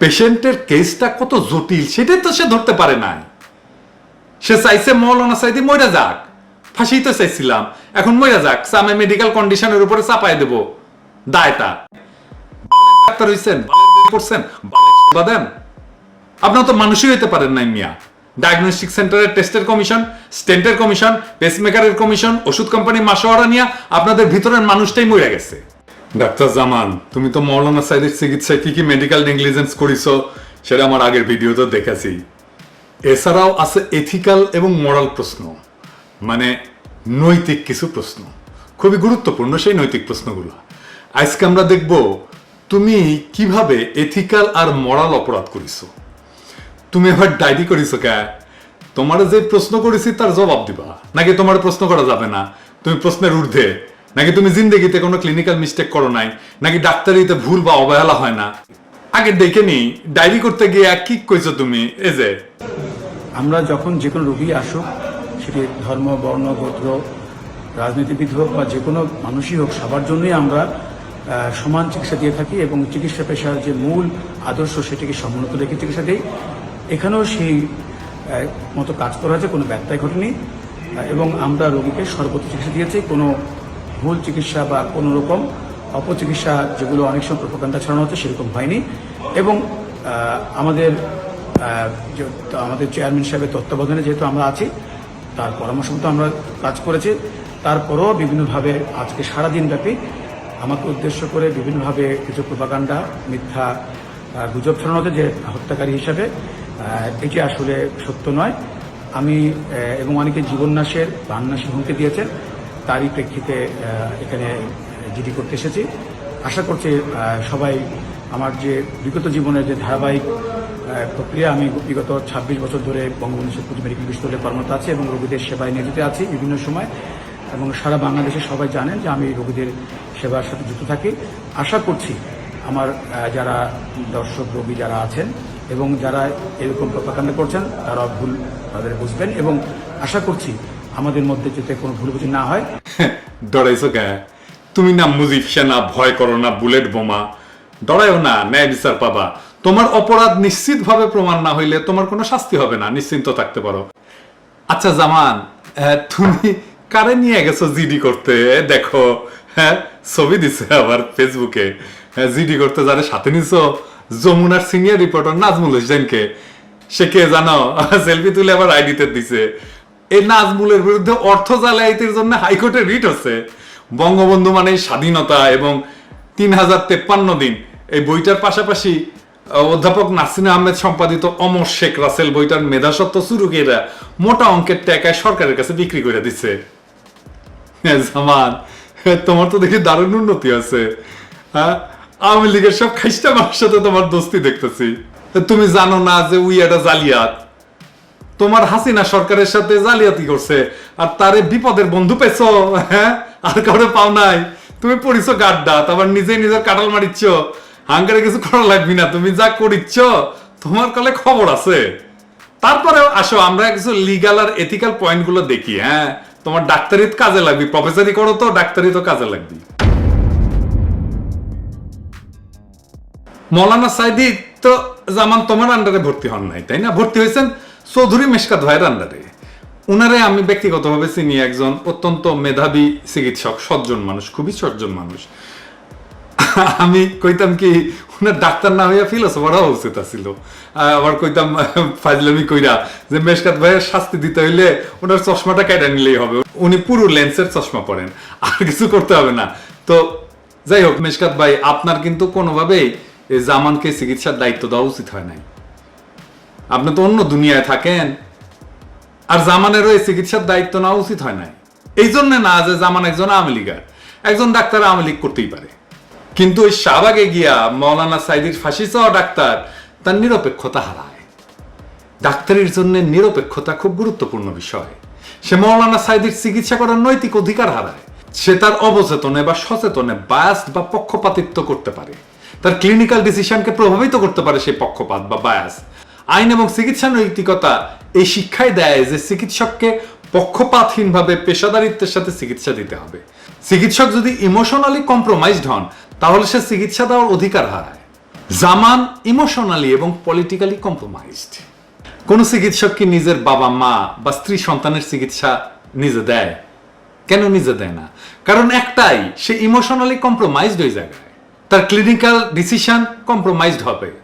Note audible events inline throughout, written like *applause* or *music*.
পেশেন্টের কেসটা কত জটিল, সেটাই তো সে ধরতে পারে নাই। সে চাইছে মৌলানা সাইদি মইরা যাক। ফাঁসি তো চাইছিলাম, এখন মইরা যাক সামে মেডিকেল কন্ডিশনের উপরে চাপাই দেব। দায়টা ডাক্তার করছেন আপনার তো মানুষই হইতে পারেন নাই মিয়া। ডায়াগনস্টিক সেন্টারের টেস্টের কমিশন স্টেন্টের কমিশন পেসমেকারের কমিশন ওষুধ কোম্পানি মাসোয়ারা নিয়ে আপনাদের ভিতরের মানুষটাই মরে গেছে। ডাক্তার জামান, তুমি তো মৌলানা সাইদের চিকিৎসায় কি কি মেডিকেল নেগলিজেন্স করিছো, সেটা আমার আগের ভিডিওতে দেখেছি। এছাড়াও আছে এথিক্যাল এবং মরাল প্রশ্ন মানে নৈতিক কিছু প্রশ্ন। খুবই গুরুত্বপূর্ণ সেই নৈতিক প্রশ্নগুলো। আজকে আমরা দেখব, তুমি কীভাবে এথিক্যাল আর মরাল অপরাধ করিছো। তুমি এবার ডায়েরি করিছো কে? তোমার যে প্রশ্ন করেছি তার জবাব দিবা। নাকি তোমার প্রশ্ন করা যাবে না? তুমি প্রশ্নের ঊর্ধ্বে। নাকি তুমি জিন্দগিতে কোনো ক্লিনিক্যাল মিস্টেক করো নাই? নাকি ডাক্তারিতে ভুল বা অবহেলা হয় না? আগে দেখে নি, ডায়েরি করতে গিয়ে কি কইছো তুমি, এই যে? আমরা যখন যে কোনো রোগী আসুক, সেটি ধর্ম, বর্ণ, গোত্র, রাজনীতিবিদ হোক বা যে কোনো মানুষই হোক, সবার জন্যই আমরা সমান চিকিৎসা দিয়ে থাকি এবং চিকিৎসা পেশার যে মূল আদর্শ সেটিকে সমুন্নত রেখে চিকিৎসা দিই। এখানেও সেই মতো কাজ করা হয়েছে কোনো ব্যত্যয় ঘটেনি এবং আমরা রোগীকে সর্বোচ্চ চিকিৎসা দিয়েছি। কোনো ভুল চিকিৎসা বা কোনো রকম অপচিকিৎসা যেগুলো অনেক সময় প্রোপাগান্ডা ছড়ানো হতো সেরকম হয়নি। এবং আমাদের আমাদের চেয়ারম্যান সাহেবের তত্ত্বাবধানে যেহেতু আমরা আছি, তার পরামর্শ মতো আমরা কাজ করেছি। তারপরেও বিভিন্নভাবে আজকে সারাদিন ব্যাপী আমাকে উদ্দেশ্য করে বিভিন্নভাবে কিছু প্রোপাগান্ডা, মিথ্যা গুজব ছড়ানো হচ্ছে যে হত্যাকারী হিসাবে। এটি আসলে সত্য নয়। আমি এবং অনেকে জীবননাশের প্রাণনাশের হুমকি দিয়েছেন। তারই প্রেক্ষিতে এখানে জিডি করতে এসেছি। আশা করছি সবাই আমার যে বিগত জীবনের যে ধারাবাহিক প্রক্রিয়া, আমি বিগত ২৬ বছর ধরে বঙ্গবন্ধু শেখ মুজিব মেডিকেল বিশ্ববিদ্যালয়ে কর্মরত আছি এবং রোগীদের সেবায় নিয়োজিত আছি বিভিন্ন সময় এবং সারা বাংলাদেশে সবাই জানেন যে আমি রোগীদের সেবার সাথে যুক্ত থাকি। আশা করছি আমার যারা দর্শক, রোগী যারা আছেন এবং যারা এরকম প্রপাকাণ্ড করছেন তারা ভুল তাদের বুঝবেন এবং আশা করছি আমাদের মধ্যে যাতে কোনো ভুল বুঝি না হয়। *laughs* ডরাইছো কে? তুমি না মুজিব সেনা ভয় করো, না বুলেট বোমা। ডরাইও না, ন্যায় বিচার পাবা। তোমার অপরাধ নিশ্চিত ভাবে প্রমাণ না হইলে তোমার কোনো শাস্তি হবে না, নিশ্চিন্ত থাকতে পারো। আচ্ছা জামান তুমি কারে নিয়ে গেছো জিডি করতে? দেখো হ্যাঁ ছবি দিছে আবার ফেসবুকে। জিডি করতে যারা সাথে নিছো? যমুনার সিনিয়র রিপোর্টার নাজমুল হোসেনকে। সে কে জানো? *laughs* সেলফি তুলে আবার আইডিতে দিছে। এই নাজমুলের বিরুদ্ধে অর্থ জালিয়াতির জন্য হাইকোর্টে রিট হচ্ছে। বঙ্গবন্ধু মানে স্বাধীনতা এবং তিন হাজার তেপ্পান্ন দিন। এই বইটার পাশাপাশি অধ্যাপক নাসিন আহমেদ সম্পাদিত অমর শেখ রাসেল বইটার মেধাসত্ব সুরুকেরা মোটা অঙ্কের টাকায় সরকারের কাছে বিক্রি করে দিচ্ছে। হ্যাঁ, জামান। হ্যাঁ, তোমার তো দেখি দারুণ উন্নতি আছে হ্যাঁ আওয়ামী লীগের সব খাইস্টা মানুষের সাথে তোমার দোস্তি দেখতেছি। তুমি জানো না যে উই এটা জালিয়াত? তোমার হাসিনা সরকারের সাথে জালিয়াতি করছে, আর তারে বিপদের বন্ধু পেছো হ্যাঁ? আর কাউরে পাও নাই। তুমি পড়িছো গাড্ডা, তারপর নিজে নিজের কাটাল মারিচ্ছ। হাঙ্গারে কিছু করা লাগবি না, তুমি যা করিচ্ছ, তোমার কলে খবর আছে। তারপরে আসো, আমরা কিছু লিগাল আর এথিক্যাল পয়েন্টগুলো দেখি হ্যাঁ? তোমার ডাক্তারিত কাজে লাগবি প্রফেসরি করো তো ডাক্তারি তো কাজে লাগবি মৌলানা সাইদি তো জামান তোমার আন্ডারে ভর্তি হন নাই, তাই না? ভর্তি হয়েছেন চৌধুরী মেশকাত ভাইয়ের আন্ডারে। উনারে আমি ব্যক্তিগতভাবে চিনি একজন অত্যন্ত মেধাবী চিকিৎসক, সজ্জন মানুষ, খুবই সজ্জন মানুষ। আমি কইতাম কি, উনার ডাক্তার না হইয়া ফিলোসফার হওয়া উচিত আছিল। আবার কইতাম, ফাজলামি কইরা যে মেশকাত ভাইয়ের শাস্তি দিতে হইলে ওনার চশমাটা কেটে নিলেই হবে। উনি পুরো লেন্সের চশমা পরেন, আর কিছু করতে হবে না। তো যাই হোক, মেশকাত ভাই, আপনার কিন্তু কোনোভাবেই জামানকে চিকিৎসার দায়িত্ব দেওয়া উচিত হয় নাই। আপনি তো অন্য দুনিয়ায় থাকেন। আর জামানেরও এই চিকিৎসার দায়িত্ব নেওয়া উচিত হয় নাই। এই জন্য না যে জামান একজন আওয়ামী লীগার, একজন ডাক্তার আওয়ামী লীগ করতেই পারে। কিন্তু ওই শাহবাগে গিয়া মৌলানা সাইদির ফাঁসি চাওয়া ডাক্তার, তার নিরপেক্ষতা হারায়। ডাক্তারের জন্য নিরপেক্ষতা খুব গুরুত্বপূর্ণ বিষয়। সে মৌলানা সাইদির চিকিৎসা করার নৈতিক অধিকার হারায়। সে তার অবচেতনে বা সচেতনে বায়াস বা পক্ষপাতিত্ব করতে পারে। তার ক্লিনিক্যাল ডিসিশনকে প্রভাবিত করতে পারে সেই পক্ষপাত বা বায়াস আইন এবং চিকিৎসা নৈতিকতা এই শিক্ষাই দেয় যে চিকিৎসককে পক্ষপাতহীনভাবে পেশাদারিত্বের সাথে চিকিৎসা দিতে হবে। চিকিৎসক যদি ইমোশনালি কম্প্রোমাইজড হন, তাহলে সে চিকিৎসা দেওয়ার অধিকার হারায়। জামান ইমোশনালি এবং পলিটিক্যালি কম্প্রোমাইজড কোন চিকিৎসক কি নিজের বাবা, মা বা স্ত্রী সন্তানের চিকিৎসা নিজে দেয়? কেন নিজে দেয় না? কারণ একটাই, সে ইমোশনালি কম্প্রোমাইজড ওই জায়গায়। তার ক্লিনিক্যাল ডিসিশন কম্প্রোমাইজড হবে।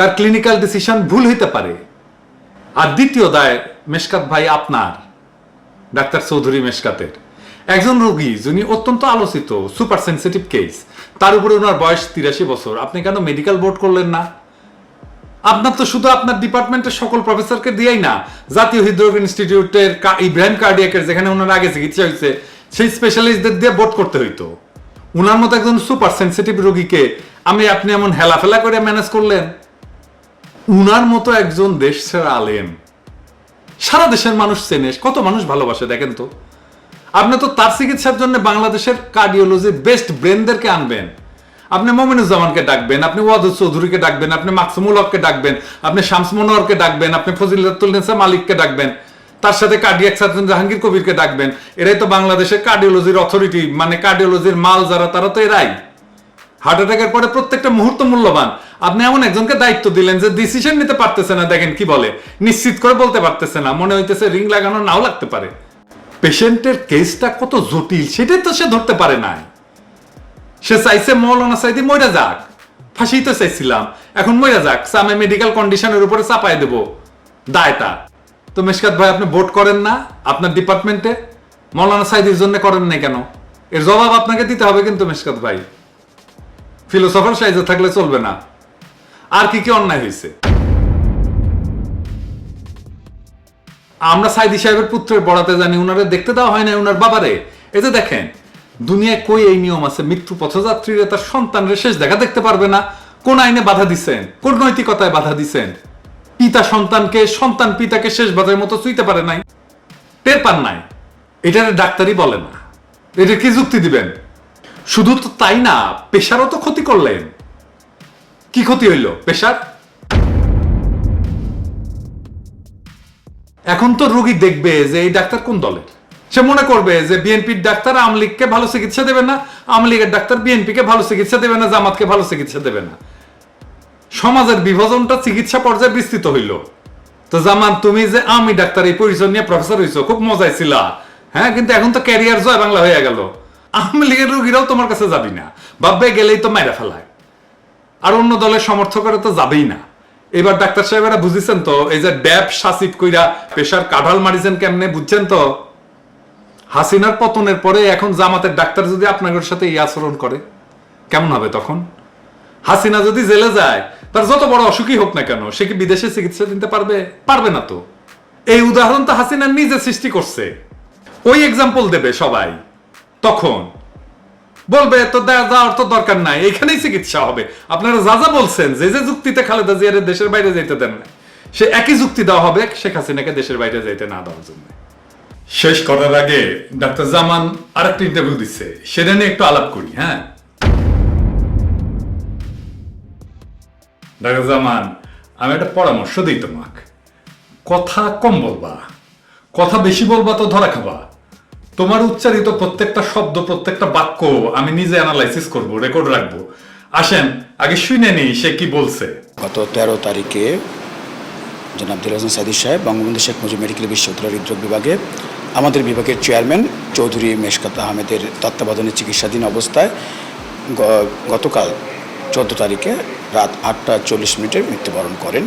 তার ক্লিনিক্যাল ডিসিশন ভুল হইতে পারে। আর দ্বিতীয় দায় মেশকাত ভাই আপনার, ডাক্তার চৌধুরী মেশকাতের। একজন রোগী যিনি অত্যন্ত আলোচিত সুপার সেন্সিটিভ কেস তার উপরে ওনার বয়স তিরাশি বছর, আপনি কেন মেডিকেল বোর্ড করলেন না? আপনার তো শুধু আপনার ডিপার্টমেন্টের সকল প্রফেসরকে দিয়েই না, জাতীয় হৃদরোগ ইনস্টিটিউটের ইব্রাহিম কার্ডিয়াকের যেখানে ওনার আগে চিকিৎসা হয়েছে, সেই স্পেশালিস্টদের দিয়ে বোর্ড করতে হইতো। ওনার মতো একজন সুপার সেন্সিটিভ রোগীকে আমি আপনি এমন হেলাফেলা করে ম্যানেজ করলেন? উনার মতো একজন দেশ ছেড়া আলেম। সারা দেশের মানুষ চেনে, কত মানুষ ভালোবাসে, দেখেন তো। আপনি তো তার চিকিৎসার জন্য বাংলাদেশের কার্ডিওলজি বেস্ট ব্রেনদেরকে আনবেন। আপনি মমিনুজ্জামানকে ডাকবেন, আপনি ওয়াদুদ চৌধুরীকে ডাকবেন, আপনি মাকসুমুল হককে ডাকবেন, আপনি শামস মনোয়ারকে ডাকবেন, আপনি ফজিলাতুল নেসা মালিককে ডাকবেন, তার সাথে কার্ডিয়াক সার্জন জাহাঙ্গীর কবিরকে ডাকবেন। এরাই তো বাংলাদেশের কার্ডিওলজির অথরিটি মানে কার্ডিওলজির মাল যারা, তারা তো এরাই। হার্ট অ্যাটাকের পরে প্রত্যেকটা মুহূর্ত মূল্যবান। আপনি এমন একজনকে দায়িত্ব দিলেন যে ডিসিশন নিতে পারতেছে না, দেখেন কি বলে। নিশ্চিত করে বলতে পারতেছে না, মনে হইতেছে রিং লাগানো নাও লাগতে পারে। পেশেন্টের কেসটা কত জটিল, সেটাই তো সে ধরতে পারে নাই। সে চাইছে মৌলানা সাইদি মইরা যাক। ফাঁসি তো চাইছিলাম, এখন মইরা যাক সামে মেডিকেল কন্ডিশনের উপরে চাপাই দেব। দায়টা তো মেশকাত ভাই, আপনি ভোট করেন না আপনার ডিপার্টমেন্টে মৌলানা সাইদির জন্য করেন না কেন? এর জবাব আপনাকে দিতে হবে কিন্তু মেশকাত ভাই। ফিলোসফার সাইজে থাকলে চলবে না। আর কি কি অন্যায় হয়েছে? আমরা সাইদি সাহেবের পুত্রের বড়াতে জানি, উনারে দেখতে দেওয়া হয় না উনার বাবারে। এই যে দেখেন, দুনিয়ায় কই এই নিয়ম আছে? মৃত্যু পথযাত্রীরা তার সন্তানের শেষ দেখা দেখতে পারবে না। কোন আইনে বাধা দিচ্ছেন কোন নৈতিকতায় বাধা দিচ্ছেন পিতা সন্তানকে, সন্তান পিতাকে শেষ বাজার মতো চুইতে পারে নাই। টের পান নাই। এটা ডাক্তারই বলে না। এটা কি যুক্তি দিবেন? শুধু তো তাই না, পেশারও তো ক্ষতি করলেন। কি ক্ষতি হইল, পেশার? এখন তো রোগী দেখবে যে এই ডাক্তার কোন দলের। সে মনে করবে যে বিএনপির ডাক্তার আওয়ামী লীগকে ভালো চিকিৎসা দেবে না, আওয়ামী লীগের ডাক্তার বিএনপি কে ভালো চিকিৎসা দেবে না, জামাতকে ভালো চিকিৎসা দেবে না। সমাজের বিভাজনটা চিকিৎসা পর্যায়ে বিস্তৃত হইল। তো জামান, তুমি যে আমি ডাক্তার, এই পরিচয় নিয়ে প্রফেসর হইছো, খুব মজাই ছিল। হ্যাঁ কিন্তু এখন তো ক্যারিয়ার জয় বাংলা হয়ে গেল। আওয়ামী রোগীরাও তোমার কাছে যাবি না। ভাববে গেলেই তো মাইরা ফেলায়। আর অন্য দলের সমর্থকরা তো যাবেই না। এবার ডাক্তার সাহেবেরা বুঝেছেন তো, এই যে ড্যাব সাসিপ কইরা পেশার কাঢাল মারিছেন কেমনে, বুঝছেন তো? হাসিনার পতনের পরে এখন জামাতের ডাক্তার যদি আপনাদের সাথে এই আচরণ করে, কেমন হবে তখন? হাসিনা যদি জেলে যায়, তার যত বড় অসুখই হোক না কেন, সে কি বিদেশে চিকিৎসা দিতে পারবে? পারবে না তো। এই উদাহরণ তো হাসিনা নিজে সৃষ্টি করছে। ওই এক্সাম্পল দেবে সবাই। তখন। বলবে তো যাওয়ার তো দরকার নাই, এখানেই চিকিৎসা হবে। আপনারা যা যা বলছেন, যে যে যুক্তিতে খালেদা জিয়ারে দেশের বাইরে যেতে দেন না সে একই যুক্তি দেওয়া হবে শেখ হাসিনাকে দেশের বাইরে যেতে না দেওয়ার জন্য। শেষ করার আগে ডাক্তার জামান আরেকটা ইন্টারভিউ দিচ্ছে, সেটা নিয়ে একটু আলাপ করি হ্যাঁ? ডাক্তার জামান, আমি একটা পরামর্শ দিই তোমাক। কথা কম বলবা, কথা বেশি বলবা তো ধরা খাবা। তোমার উচ্চারিত প্রত্যেকটা শব্দ, প্রত্যেকটা বাক্য আমি নিজে অ্যানালাইসিস করব রেকর্ড রাখব। আসেন, আগে শুনে নিই সে কি বলছে। গত তেরো তারিখে জনাব দিল হাসান সাদির সাহেব, বঙ্গবন্ধু শেখ মুজিব মেডিকেল বিশ্ববিদ্যালয়ের হৃদরোগ বিভাগে, আমাদের বিভাগের চেয়ারম্যান চৌধুরী মেশকাত আহমেদের তত্ত্বাবধানে চিকিৎসাধীন অবস্থায় গতকাল চোদ্দ তারিখে রাত আটটা চল্লিশ মিনিটে মৃত্যুবরণ করেন।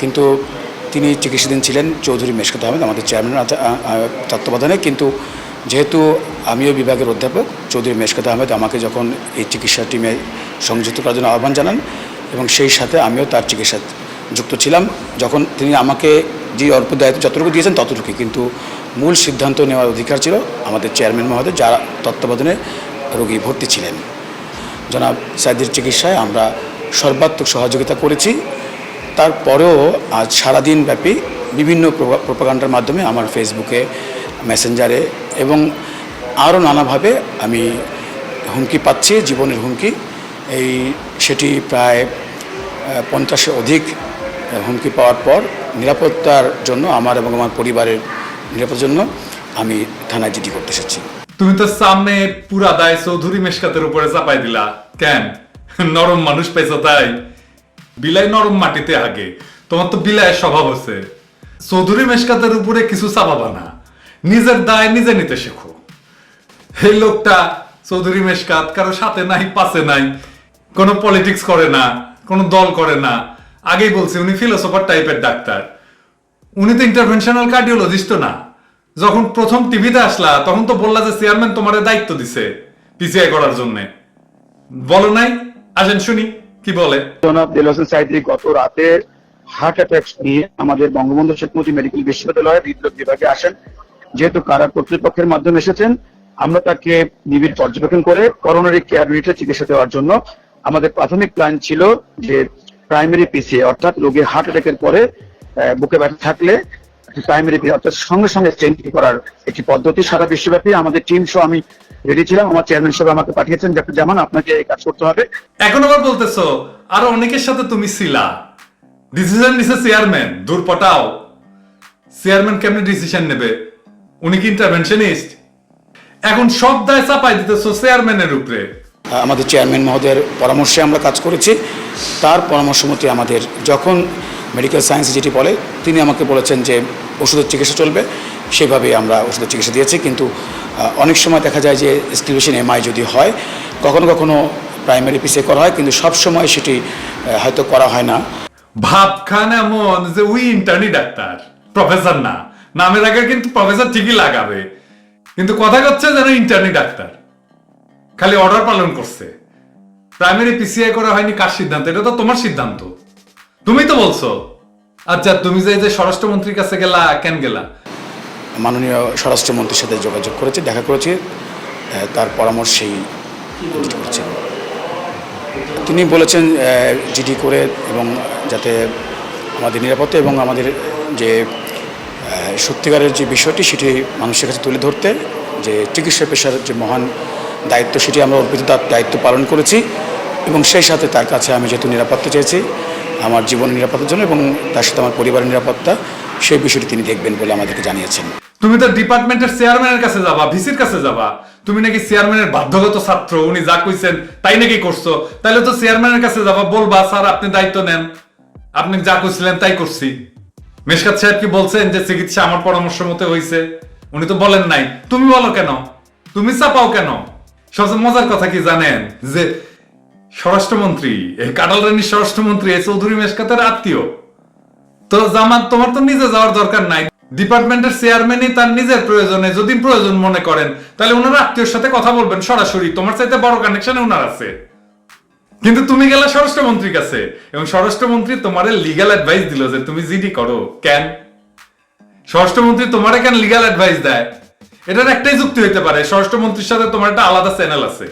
কিন্তু তিনি চিকিৎসাধীন ছিলেন চৌধুরী মেশকাত আহমেদ, আমাদের চেয়ারম্যান তত্ত্বাবধানে। কিন্তু যেহেতু আমিও বিভাগের অধ্যাপক, চৌধুরী মেশকাত আহমেদ আমাকে যখন এই চিকিৎসা টিমে সংযুক্ত করার জন্য আহ্বান জানান এবং সেই সাথে আমিও তার চিকিৎসা যুক্ত ছিলাম, যখন তিনি আমাকে যে অল্প দায়িত্ব যতটুকু দিয়েছেন ততটুকু। কিন্তু মূল সিদ্ধান্ত নেওয়ার অধিকার ছিল আমাদের চেয়ারম্যান মহোদয়, যারা তত্ত্বাবধানে রোগী ভর্তি ছিলেন। জনাব সাইদের চিকিৎসায় আমরা সর্বাত্মক সহযোগিতা করেছি। তারপরেও আজ সারাদিন ব্যাপী বিভিন্ন প্রোপাগান্ডার মাধ্যমে আমার ফেসবুকে, মেসেঞ্জারে এবং আরও নানাভাবে আমি হুমকি পাচ্ছি, জীবনের হুমকি। এই সেটি প্রায় পঞ্চাশে অধিক হুমকি পাওয়ার পর নিরাপত্তার জন্য আমার এবং আমার পরিবারের নিরাপত্তার জন্য আমি থানায় জিডি করতে এসেছি। তুমি তো সামনে পুরা দায় চৌধুরী মেশকাতের উপরে চাপাই দিলা। কেন? নরম মানুষ পেয়েছ তাই। বিলাই নরম মাটিতে আগে। তোমার তো বিলায়ের স্বভাব হচ্ছে চৌধুরী মেশকাতের উপরে কিছু চাপাবা না। নিজের দায় নিজে নিতে শেখো। এই লোকটা চৌধুরী মেশকাত, কারও সাথে নাই, পাশে নাই, কোনো পলিটিক্স করে না, কোনো দল করে না। আগেই বলছি, উনি ফিলোসফার টাইপের ডাক্তার। উনি তো ইন্টারভেনশনাল কার্ডিওলজিস্ট না। যখন প্রথম টিভিতে আসলা, তখন তো বললা যে চেয়ারম্যান তোমার দায়িত্ব দিছে পিসিআই করার জন্য। বলো নাই? আসেন শুনি। কি বলে? জনাব দেল সাইদি গত রাতে হার্ট অ্যাটাক নিয়ে আমাদের বঙ্গবন্ধু শেখ মুজিব মেডিকেল বিশ্ববিদ্যালয়ের হৃদরোগ বিভাগে আসেন। যেহেতু কারা কর্তৃপক্ষের মাধ্যমে এসেছেন, আমরা তাকে নিবিড় পর্যবেক্ষণ করে করোনারি কেয়ার ইউনিটে চিকিৎসা দেওয়ার জন্য আমাদের প্রাথমিক প্ল্যান ছিল যে প্রাইমারি পিসি অর্থাৎ রোগীর হার্ট অ্যাটাকের পরে বুকে ব্যথা থাকলে প্রাইমারি অর্থাৎ সঙ্গে সঙ্গে চেঞ্জ করার একটি পদ্ধতি সারা বিশ্বব্যাপী আমাদের টিম সহ আমি রেডি ছিলাম আমার চেয়ারম্যান সাহেব আমাকে পাঠিয়েছেন ডক্টর জামান আপনাকে এই কাজ করতে হবে। এখন আবার বলতেছো আরও অনেকের সাথে তুমি ছিলা। ডিসিশন নিছে চেয়ারম্যান দূর পটাও। চেয়ারম্যান কেমনে ডিসিশন নেবে? উনি কি ইন্টারভেনশনিস্ট এখন সব দায় চাপাই দিতেছো চেয়ারম্যানের উপরে। আমাদের চেয়ারম্যান মহোদয়ের পরামর্শে আমরা কাজ করেছি। তার পরামর্শ মতে আমাদের যখন মেডিকেল সায়েন্স যেটি বলে তিনি আমাকে বলেছেন যে ওষুধের চিকিৎসা চলবে। সেভাবে আমরা ওষুধের চিকিৎসা দিয়েছি, কিন্তু অনেক সময় দেখা যায় যে স্কিলেশন এমআই যদি হয়, কখনো কখনো প্রাইমারি পিসে করা হয়, কিন্তু সব সময় সেটি হয়তো করা হয় না। ভাবখান এমন যে উই ইন্টার্নি ডাক্তার, প্রফেসর না। নামের আগে কিন্তু প্রফেসর ঠিকই লাগাবে। কিন্তু কথা হচ্ছে যেন ইন্টার্নি ডাক্তার। খালি অর্ডার পালন করছে। প্রাইমারি পিসিআই করা হয়নি কার সিদ্ধান্ত? এটা তো তোমার সিদ্ধান্ত। তুমি তো বলছো। আচ্ছা তুমি যে যে স্বরাষ্ট্রমন্ত্রীর কাছে গেলা, কেন গেলা? মাননীয় স্বরাষ্ট্রমন্ত্রীর সাথে যোগাযোগ করেছি, দেখা করেছি তার পরামর্শেই যেটি করেছি। তিনি বলেছেন জিডি করে এবং যাতে আমাদের নিরাপত্তা এবং আমাদের যে সত্যিকারের যে বিষয়টি সেটি মানুষের কাছে তুলে ধরতে, যে চিকিৎসা পেশার যে মহান দায়িত্ব সেটি আমরা অর্পিত দায়িত্ব পালন করেছি এবং সেই সাথে তার কাছে আমি যেহেতু নিরাপত্তা চেয়েছি, আমার জীবনের নিরাপত্তার জন্য এবং তার সাথে আমার পরিবারের নিরাপত্তা, সেই বিষয়টি তিনি দেখবেন বলে আমাদেরকে জানিয়েছেন। তুমি তো ডিপার্টমেন্টের চেয়ারম্যানের কাছে যাবা, ভিসির কাছে যাবা। তুমি নাকি চেয়ারম্যানের বাধ্যগত ছাত্র, উনি যা কইছেন তাই নাকি করছ? তাইলে তো চেয়ারম্যানের কাছে যাবা, বলবা, স্যার, আপনি দায়িত্ব নেন। আপনি যা কইছিলেন তাই করছি। মেশকাত সাহেব কি বলছেন যে চিকিৎসা আমার পরামর্শ মতে হয়েছে উনি তো বলেন নাই। তুমি বলো কেন? তুমি চাপাও কেন? সবচেয়ে মজার কথা কি জানেন? যে স্বরাষ্ট্রমন্ত্রী, এই কাটাল রানীর স্বরাষ্ট্রমন্ত্রী, এই চৌধুরী মেশকাতের আত্মীয়। তো জামাত, তোমার তো নিজে যাওয়ার দরকার নাই। ডিপার্টমেন্টের চেয়ারম্যানই তার নিজের প্রয়োজনে যদি প্রয়োজন মনে করেন, তাহলে ওনার আত্মীয়র সাথে কথা বলবেন সরাসরি। তোমার চাইতে বড় কানেকশন ওনার আছে। কিন্তু তুমি গেলে স্বরাষ্ট্রমন্ত্রীর কাছে, এবং স্বরাষ্ট্রমন্ত্রী তোমার লিগ্যাল অ্যাডভাইস দিল যে তুমি জিডি করো। কেন? স্বরাষ্ট্রমন্ত্রী তোমারে কেন লিগ্যাল অ্যাডভাইস দেয়? এটার একটাই যুক্তি হইতে পারে, স্বরাষ্ট্রমন্ত্রীর সাথে তোমার একটা আলাদা চ্যানেল আছে।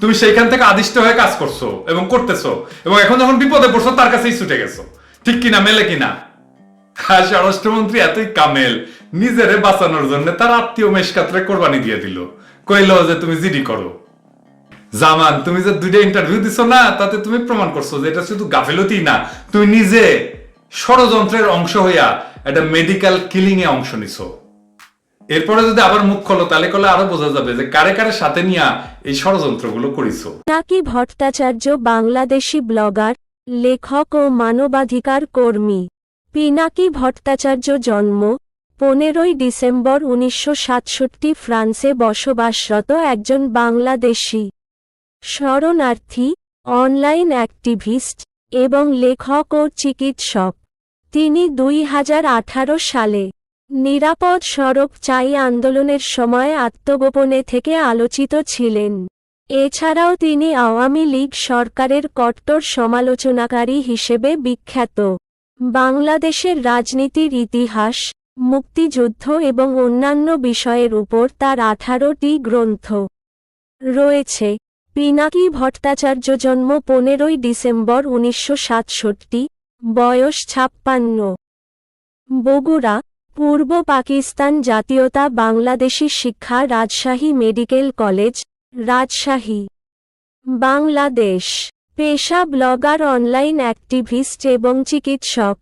তুমি সেইখান থেকে আদিষ্ট হয়ে কাজ করছ এবং করতেছো, এবং এখন যখন বিপদে পড়ছো, তার কাছেই ছুটে গেছো। ঠিক কিনা, মেলে কিনা? আর স্বরাষ্ট্রমন্ত্রী এতই কামেল, নিজেরে বাঁচানোর জন্য তার আত্মীয় মেশকাতরে কোরবানি দিয়ে দিল। কইলো যে তুমি জিডি করো। জামান, তুমি যে দুইটা ইন্টারভিউ দিছো না, তাতে তুমি প্রমাণ করছ যে এটা শুধু গাফিলতি না, তুমি নিজে ষড়যন্ত্রের অংশ হইয়া একটা মেডিকেল কিলিং এ অংশ নিছো। এরপরে যদি আবার মুখ খোলো, তাহলে কলে আরও বোঝা যাবে যে কারে কারে সাথে নিয়া এই ষড়যন্ত্রগুলো করিছো। নাকি ভট্টাচার্য বাংলাদেশি ব্লগার, লেখক ও মানবাধিকার কর্মী? পিনাকি ভট্টাচার্য জন্ম, পনেরোই ডিসেম্বর উনিশশো সাতষট্টি ফ্রান্সে বসবাসরত একজন বাংলাদেশি। শরণার্থী, অনলাইন অ্যাক্টিভিস্ট এবং লেখক ও চিকিৎসক। তিনি দুই হাজার আঠারো সালে নিরাপদ সড়ক চাই আন্দোলনের সময় আত্মগোপনে থেকে আলোচিত ছিলেন। এছাড়াও তিনি আওয়ামী লীগ সরকারের কট্টর সমালোচনাকারী হিসেবে বিখ্যাত। বাংলাদেশের রাজনীতির ইতিহাস, মুক্তিযুদ্ধ এবং অন্যান্য বিষয়ের উপর তার আঠারোটি গ্রন্থ রয়েছে। পিনাকি ভট্টাচার্য জন্ম পনেরোই ডিসেম্বর উনিশশো সাতষট্টি, বয়স ছাপ্পান্ন। বগুড়া, পূর্ব পাকিস্তান জাতীয়তা বাংলাদেশি শিক্ষা রাজশাহী মেডিকেল কলেজ, রাজশাহী, বাংলাদেশ। পেশা ব্লগার অনলাইন অ্যাক্টিভিস্ট এবং চিকিৎসক।